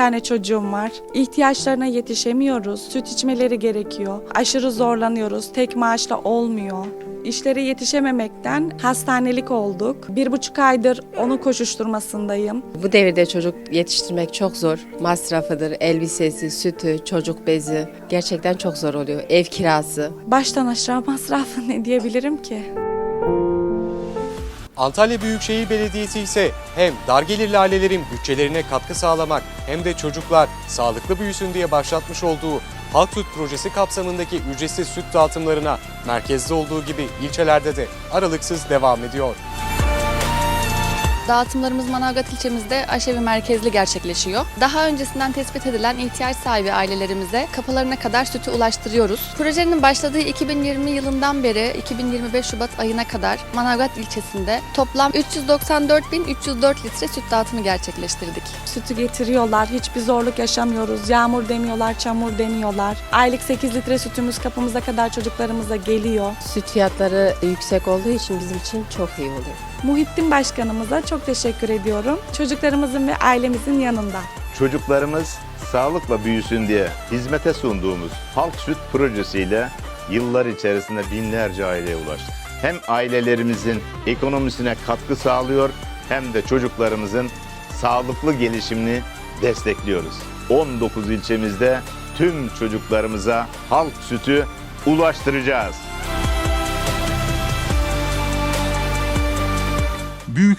tane çocuğum var. İhtiyaçlarına yetişemiyoruz. Süt içmeleri gerekiyor. Aşırı zorlanıyoruz. Tek maaşla olmuyor. İşlere yetişememekten hastanelik olduk. Bir buçuk aydır onun koşuşturmasındayım. Bu devirde çocuk yetiştirmek çok zor. Masrafıdır, elbisesi, sütü, çocuk bezi. Gerçekten çok zor oluyor. Ev kirası. Baştan aşağı masrafı ne diyebilirim ki? Antalya Büyükşehir Belediyesi ise hem dar gelirli ailelerin bütçelerine katkı sağlamak hem de çocuklar sağlıklı büyüsün diye başlatmış olduğu Halk Süt Projesi kapsamındaki ücretsiz süt dağıtımlarına merkezde olduğu gibi ilçelerde de aralıksız devam ediyor. Dağıtımlarımız Manavgat ilçemizde aşevi merkezli gerçekleşiyor. Daha öncesinden tespit edilen ihtiyaç sahibi ailelerimize kapılarına kadar sütü ulaştırıyoruz. Projenin başladığı 2020 yılından beri 2025 Şubat ayına kadar Manavgat ilçesinde toplam 394.304 litre süt dağıtımı gerçekleştirdik. Sütü getiriyorlar. Hiçbir zorluk yaşamıyoruz. Yağmur demiyorlar, çamur demiyorlar. Aylık 8 litre sütümüz kapımıza kadar çocuklarımıza geliyor. Süt fiyatları yüksek olduğu için bizim için çok iyi oluyor. Muhittin Başkanımıza çok teşekkür ediyorum. Çocuklarımızın ve ailemizin yanında. Çocuklarımız sağlıkla büyüsün diye hizmete sunduğumuz Halk Süt projesiyle yıllar içerisinde binlerce aileye ulaştık. Hem ailelerimizin ekonomisine katkı sağlıyor hem de çocuklarımızın sağlıklı gelişimini destekliyoruz. 19 ilçemizde tüm çocuklarımıza halk sütü ulaştıracağız.